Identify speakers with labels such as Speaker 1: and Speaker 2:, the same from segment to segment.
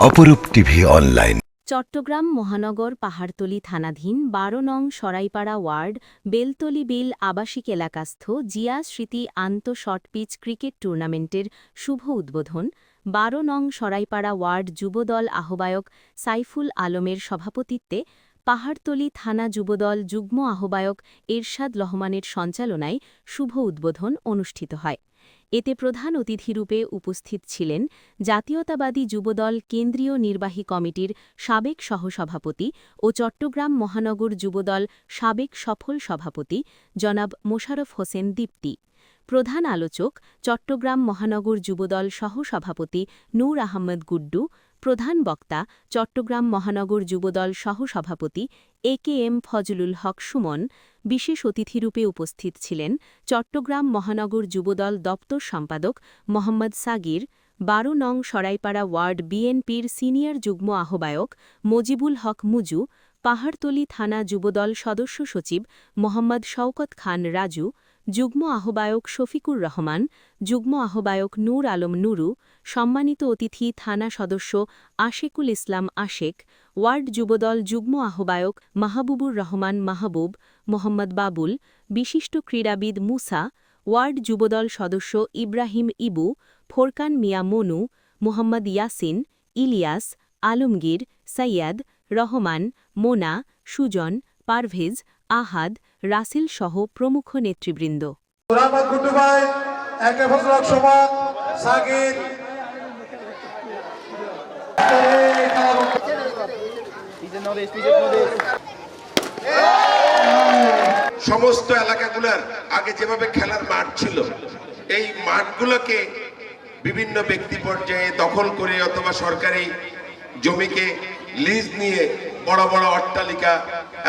Speaker 1: অপরূপ TV online.
Speaker 2: Chittagong মহানগর পাহাড়তলি থানাধীন বারো নং সরাইপাড়া ওয়ার্ড, বেলতলি বিল আবাসিক এলাকাস্থ জিয়া স্মৃতি আন্ত শর্টপিচ ক্রিকেট টুর্নামেন্টের শুভ উদ্বোধন। বারো নং সরাইপাড়া ওয়ার্ড যুবদল আহ্বায়ক সাইফুল আলমের সভাপতিত্বে পাহাড়তলি থানা যুবদল যুগ্ম আহ্বায়ক এরশাদ রহমানের সঞ্চালনায় শুভ উদ্বোধন অনুষ্ঠিত হয়। এতে প্রধান অতিথিরূপে উপস্থিত ছিলেন জাতীয়তাবাদী যুবদল কেন্দ্রীয় নির্বাহী কমিটির সাবেক সহসভাপতি ও চট্টগ্রাম মহানগর যুবদল সাবেক সফল সভাপতি জনাব মোশারফ হোসেন দীপ্তি। প্রধান আলোচক চট্টগ্রাম মহানগর যুবদল সহসভাপতি নূর আহমদ গুড্ডু, প্রধান বক্তা চট্টগ্রাম মহানগর যুবদল সহসভাপতি A K M Fazlul Haque Sumon বিশেষ অতিথিরূপে উপস্থিত ছিলেন চট্টগ্রাম মহানগর যুবদল দপ্তর সম্পাদক মোহাম্মদ সাগির, বারো নং সরাইপাড়া ওয়ার্ড বিএনপির সিনিয়র যুগ্ম আহ্বায়ক মজিবুল হক মুজু পাহাড়তলি থানা যুবদল সদস্য সচিব মোহাম্মদ শওকত খান রাজু, যুগ্ম আহ্বায়ক শফিকুর রহমান, যুগ্ম আহ্বায়ক নূর আলম নুরু, সম্মানিত অতিথি থানা সদস্য আশেকুল ইসলাম আশেক, ওয়ার্ড যুবদল যুগ্ম আহ্বায়ক মাহবুবুর রহমান মাহবুব, মোহাম্মদ বাবুল, বিশিষ্ট ক্রীড়াবিদ মুসা, ওয়ার্ড যুবদল সদস্য ইব্রাহিম ইবু, ফোরকান মিয়া মনু, মোহাম্মদ ইয়াসিন, ইলিয়াস, আলমগীর, সৈয়দ, রহমান মোনা সুজন পারভেজ আহাদ রাসেল সহ প্রমুখ নেতৃবৃন্দ।
Speaker 3: সমস্ত এলাকাগুলোর আগে যেভাবে খেলার মাঠ ছিল এই মাঠগুলোকে বিভিন্ন ব্যক্তি পর্যায়ে দখল করে অথবা সরকারি জমিকে লিজ নিয়ে বড় বড় অট্টালিকা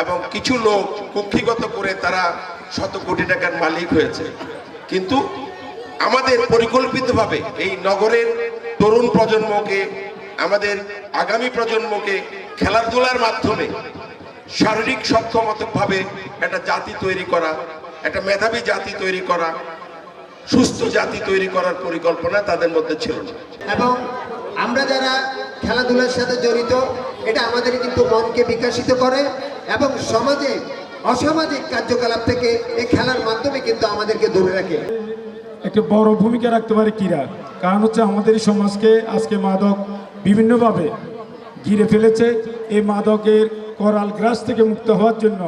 Speaker 3: এবং কিছু লোক কক্ষিগত করে তারা শত কোটি টাকার মালিক হয়েছে। কিন্তু আমাদের পরিকল্পিতভাবে এই নগরের তরুণ প্রজন্মকে, আমাদের আগামী প্রজন্মকে খেলাধুলার মাধ্যমে শারীরিক সক্ষমতাভাবে একটা জাতি তৈরি করা, একটা মেধাবী জাতি তৈরি করা, সুস্থ জাতি তৈরি করার পরিকল্পনা তাদের মধ্যে ছিল
Speaker 4: এবং আমরা যারা খেলাধুলার সাথে জড়িত এটা আমাদের কিন্তু মনকে বিকাশিত করে এবং সমাজে অসামাজিক কার্যকলাপ থেকে এই খেলার মাধ্যমে কিন্তু আমাদেরকে দূরে রাখে।
Speaker 5: একটা বড় ভূমিকা রাখতে পারে ক্রীড়া। কারণ হচ্ছে আমাদের সমাজকে আজকে মাদক বিভিন্নভাবে ঘিরে ফেলেছে। এই মাদকের করাল গ্রাস থেকে মুক্ত হওয়ার জন্য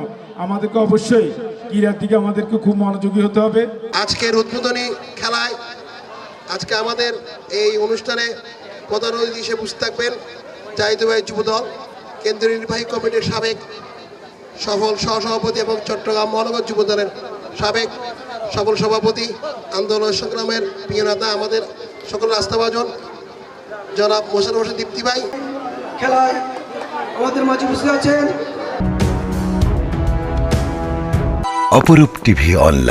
Speaker 5: আমাদেরকে অবশ্যই ক্রীড়ার দিকে আমাদেরকে খুব মনোযোগী হতে হবে।
Speaker 6: আজকের উদ্বোধনী খেলায় আজকে আমাদের এই অনুষ্ঠানে প্রধান অতিথি হিসেবে উপস্থিত থাকবেন। জাহিদুভাই যুবদল কেন্দ্রীয় নির্বাহী কমিটির সাবেক সফল সহসভাপতি এবং চট্টগ্রাম মহানগর যুবদলের সাবেক সফল সভাপতি আন্দোলন সংগ্রামের প্রিয় নেতা আমাদের সকল রাস্তাভাজন জনাব মোশারফ হোসেন দীপ্তি ভাই।
Speaker 7: খেলায় আমাদের মাঝে উপস্থিত আছেন।
Speaker 1: অপরূপ টিভি অনলাইন।